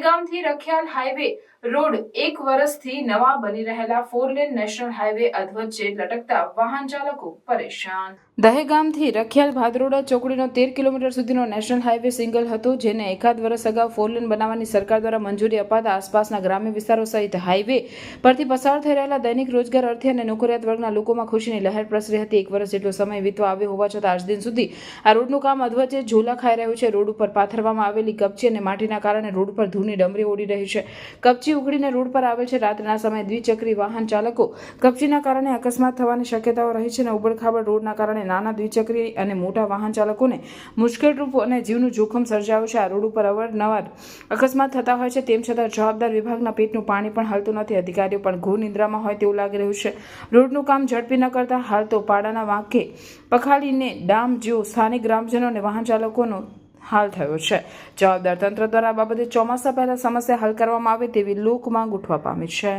દહેગામથી Rakhial highway road એક વર્ષથી નવા બની રહેલા ફોર લેન નેશનલ હાઈવે અધવચ્ચે લટકતા વાહન ચાલકો પરેશાન. દહેગામથી રખિયાલ ભાદરોડા ચોકડીનો તેર કિલોમીટર સુધીનો નેશનલ હાઈવે સિંગલ હતો, જેને એકાદ વર્ષ અગાઉ ફોર લેન બનાવવાની સરકાર દ્વારા મંજૂરી અપાતા આસપાસના ગ્રામ્ય વિસ્તારો સહિત હાઈવે પરથી પસાર થઈ રહેલા દૈનિક રોજગાર અર્થે અને નોકરિયાત વર્ગના લોકોમાં ખુશીની લહેર પ્રસરી હતી. એક વર્ષ જેટલો સમય વીતવા આવ્યો હોવા છતાં આજ દિન સુધી આ રોડનું કામ અધવચ્ચે ઝોલા ખાઈ રહ્યું છે. રોડ ઉપર પાથરવામાં આવેલી કપચી અને માટીના કારણે રોડ પર ધૂળની ડમરી ઓડી રહી છે. કપચી ઉઘડીને રોડ પર આવેલ છે. રાત્રિના સમયે દ્વિચક્રી વાહન ચાલકો કપચીના કારણે અકસ્માત થવાની શક્યતાઓ રહી છે અને ઉબડખાબડ રોડના કારણે નાના દ્વિચક્રી અને મોટા વાહન ચાલકોને મુશ્કેલરૂપ અને જીવનું જોખમ સર્જાયું છે. આ રોડ ઉપર અવારનવાર અકસ્માત થતા હોય છે. તેમ છતાં જવાબદાર વિભાગના પેટનું પાણી પણ હાલતું નથી. અધિકારીઓ પણ ઘોર નિદ્રામાં હોય તેવું લાગી રહ્યું છે. રોડનું કામ ઝડપી ન કરતા હાલ તો પાડાના વાંકે પખાડીને ડામ જેવો સ્થાનિક ગ્રામજનો અને વાહન ચાલકોનો હાલ થયો છે. જવાબદાર તંત્ર દ્વારા બાબતે ચોમાસા પહેલા સમસ્યા હલ કરવામાં આવે તેવી લોક માંગ ઉઠવા પામી છે.